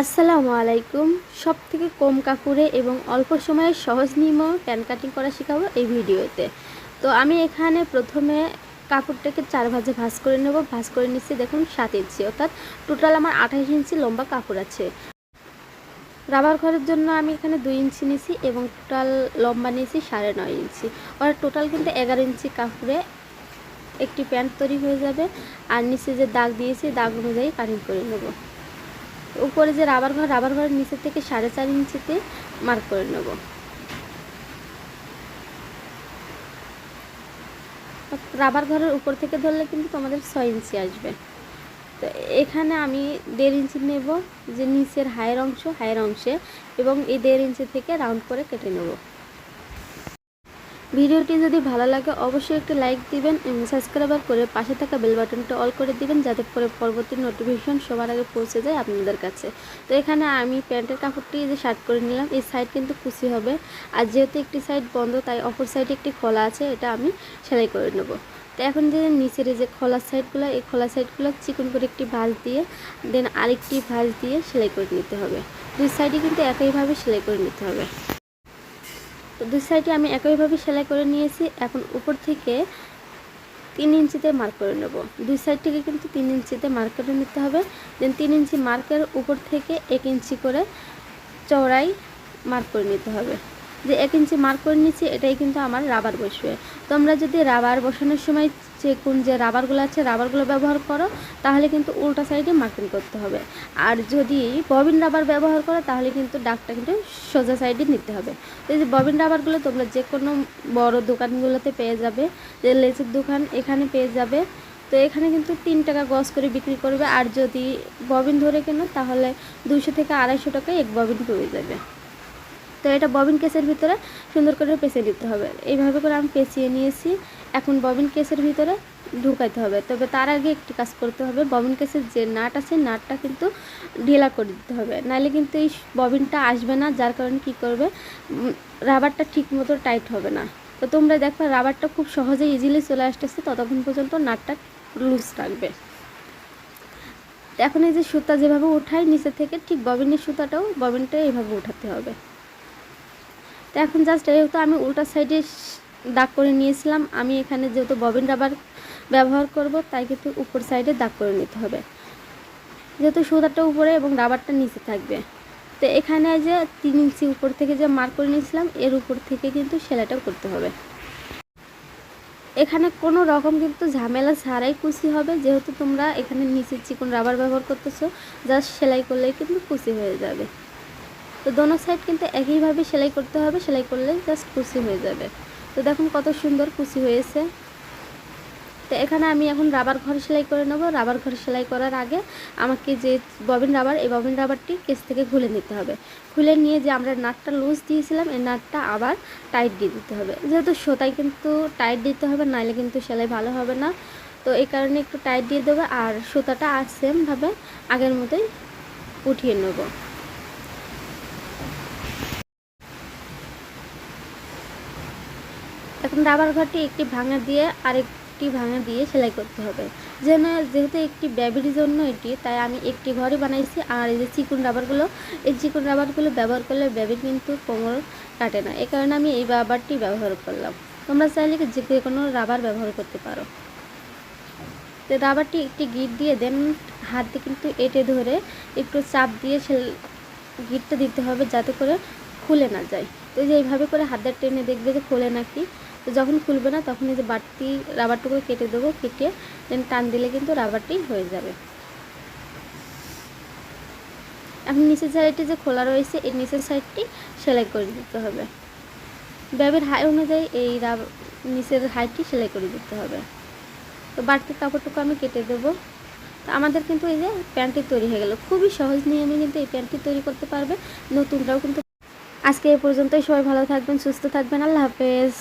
আসসালামু আলাইকুম। সব থেকে কম কাপড়ে এবং অল্প সময়ে সহজ নিয়ম প্যান কাটিং করা শেখাবো এই ভিডিওতে। তো আমি এখানে প্রথমে কাপড়টাকে চার ভাজে ভাঁজ করে নেব। ভাঁজ করে নিচ্ছি দেখুন, সাত ইঞ্চি। অর্থাৎ টোটাল আমার আঠাশ ইঞ্চি লম্বা কাপড় আছে। রাবার ঘরের জন্য আমি এখানে দুই ইঞ্চি নিয়েছি এবং টোটাল লম্বা নিয়েছি সাড়ে নয় ইঞ্চি। ওরা টোটাল কিন্তু এগারো ইঞ্চি কাপড়ে একটি প্যান্ট তৈরি হয়ে যাবে। আর নিচে যে দাগ দিয়েছি, দাগ অনুযায়ী কাটিং করে নেব। উপরে যে রাবার ঘর, রাবার ঘরের নিচে থেকে সাড়ে চার ইঞ্চিতে মার্ক করে নেব। রাবার ঘরের উপর থেকে ধরলে কিন্তু তোমাদের ছয় ইঞ্চি আসবে। তো এখানে আমি দেড় ইঞ্চি নেব, যে নিচের হায়ের অংশ, হায়ের অংশে, এবং এই দেড় ইঞ্চি থেকে রাউন্ড করে কেটে নেব। ভিডিওটি যদি ভালো লাগে, অবশ্যই একটি লাইক দিবেন এবং সাবস্ক্রাইবার করে পাশে থাকা বেল বাটনটা অল করে দিবেন, যাতে করে পরবর্তী নোটিফিকেশন সবার আগে পৌঁছে যায় আপনাদের কাছে। তো এখানে আমি প্যান্টের কাপড়টি যে শার্ট করে নিলাম, এই সাইড কিন্তু কুচি হবে। আর যেহেতু একটি সাইড বন্ধ, তাই অপর সাইডে একটি খোলা আছে, এটা আমি সেলাই করে নেব। তো এখন যে নিচের যে খোলা সাইডগুলো, এই খোলা সাইডগুলো চিকন করে একটি ভাঁজ দিয়ে, দেন আরেকটি ভাঁজ দিয়ে সেলাই করে নিতে হবে। দুই সাইডে কিন্তু একইভাবে সেলাই করে নিতে হবে। তো দুই সাইডে আমি একইভাবে সেলাই করে নিয়েছি। এখন উপর থেকে তিন ইঞ্চিতে মার্ক করে নেব। দুই সাইড থেকে কিন্তু তিন ইঞ্চিতে মার্ক করে নিতে হবে। দেন তিন ইঞ্চি মার্কের উপর থেকে এক ইঞ্চি করে চওড়াই মার্ক করে নিতে হবে। যে এক ইঞ্চি মার্ক করে নিচ্ছি এটাই কিন্তু আমার রাবার বসবে তোমরা যদি রাবার বসানোর সময় যে কোন যে রাবারগুলো আছে রাবারগুলো ব্যবহার করো, তাহলে কিন্তু উল্টা সাইডে মার্কিং করতে হবে। আর যদি ববিন রাবার ব্যবহার করো, তাহলে কিন্তু ডাকটা কিন্তু সোজা সাইডে নিতে হবে। তো এই যে ববিন রাবারগুলো তোমরা যে কোনো বড় দোকানগুলোতে পেয়ে যাবে, যে লেচের দোকান, এখানে পেয়ে যাবে। তো এখানে কিন্তু তিন টাকা গজ করে বিক্রি করবে। আর যদি ববিন ধরে কেনো, তাহলে দুশো থেকে আড়াইশো টাকায় এক ববিন পেয়ে যাবে। তো এটা ববিন কেসের ভিতরে সুন্দর করে পেঁচিয়ে নিতে হবে। এইভাবে করে আমি পেঁচিয়ে নিয়েছি। এখন ববিন কেসের ভিতরে ঢুকাইতে হবে। তবে তার আগে একটি কাজ করতে হবে। ববিন কেসের যে নাট আছে, নাটটা কিন্তু ঢিলা করে দিতে হবে। নাহলে কিন্তু এই ববিনটা আসবে না, যার কারণে কি করবে? রাবারটা ঠিক মতো টাইট হবে না। তো তোমরা দেখো রাবারটা খুব সহজে ইজিলি চলে আসতেছে। ততক্ষণ পর্যন্ত নাটটা লুজ রাখবে এখন এই যে সুতা যেভাবে উঠাই, নিচে থেকে ঠিক ববিনের সুতাটাও ববিনটা এইভাবে উঠাতে হবে। তো এখন জাস্ট যেহেতু আমি উল্টা সাইডে দাগ করে নিয়েছিলাম, আমি এখানে যেহেতু ববিন রাবার ব্যবহার করব, তাই কিন্তু উপর সাইডে দাগ করে নিতে হবে। যেহেতু সুতাটা উপরে এবং রাবারটা নিচে থাকবে। তো এখানে যে তিন ইঞ্চি উপর থেকে যে মার্ক করে নিয়েছিলাম, এর উপর থেকে কিন্তু সেলাইটা করতে হবে। এখানে কোনো রকম কিন্তু ঝামেলা ছাড়াই কুচি হবে, যেহেতু তোমরা এখানে নিচে চিকন রাবার ব্যবহার করতেছো জাস্ট সেলাই করলেই কিন্তু কুচি হয়ে যাবে। তো দোনো সাইড কিন্তু একইভাবে সেলাই করতে হবে, সেলাই করলে জাস্ট কুচি হয়ে যাবে। তো দেখুন কত সুন্দর কুচি হয়েছে। তো এখানে আমি এখন রাবার ঘর সেলাই করে নেব। রাবার ঘর সেলাই করার আগে আমাকে যে ববিন রাবার এই ববিন রাবারটি কেস থেকে খুলে নিতে হবে। খুলে নিয়ে যে আমরা নাটটা লুজ দিয়েছিলাম, এই নাটটা আবার টাইট দিয়ে দিতে হবে। যেহেতু সোতায় কিন্তু টাইট দিতে হবে, নাইলে কিন্তু সেলাই ভালো হবে না। তো এই কারণে একটু টাইট দিয়ে দেবো, আর সুতাটা আর সেমভাবে আগের মতোই উঠিয়ে নেব। এখন রাবার ঘরটি একটি ভাঙা দিয়ে আরেকটি ভাঙা দিয়ে সেলাই করতে হবে। যেন যেহেতু একটি ব্যাবির জন্য এটি, তাই আমি একটি ঘরই বানাইছি। আর এই যে চিকুন রাবারগুলো, এই চিকুন রাবারগুলো ব্যবহার করলে ব্যাবির কিন্তু কোমর কাটে না। এই কারণে আমি এই রাবারটি ব্যবহার করলাম। তোমরা চাইলে যে কোনো রাবার ব্যবহার করতে পারো। তো রাবারটি একটি গিট দিয়ে দেন, হাত কিন্তু এটে ধরে একটু চাপ দিয়ে সে গিটটা দিতে হবে যাতে করে খুলে না যায়। তো যে এইভাবে করে হাতের টেনে দেখবে যে খুলে নাকি। তো যখন খুলবে না, তখন এই যে বাড়তি রাবারটুকু কেটে দেবো, কেটে দেন টান দিলে কিন্তু রাবারটি হয়ে যাবে। এখন নিচের সাইডটি যে খোলা রয়েছে, এই নিচের সাইডটি সেলাই করে দিতে হবে। ব্যাবের হাই অনুযায়ী এই নিচের হাইটটি সেলাই করে দিতে হবে। তো বাড়তি কাপড়টুকু আমি কেটে দেবো। তো আমাদের কিন্তু এই যে প্যান্টটি তৈরি হয়ে গেল। খুবই সহজ নিয়মে কিন্তু এই প্যান্টটি তৈরি করতে পারবে। নতুনরাও কিন্তু আজকে এ পর্যন্তই। সবাই ভালো থাকবেন, সুস্থ থাকবেন। আল্লাহ হাফেজ।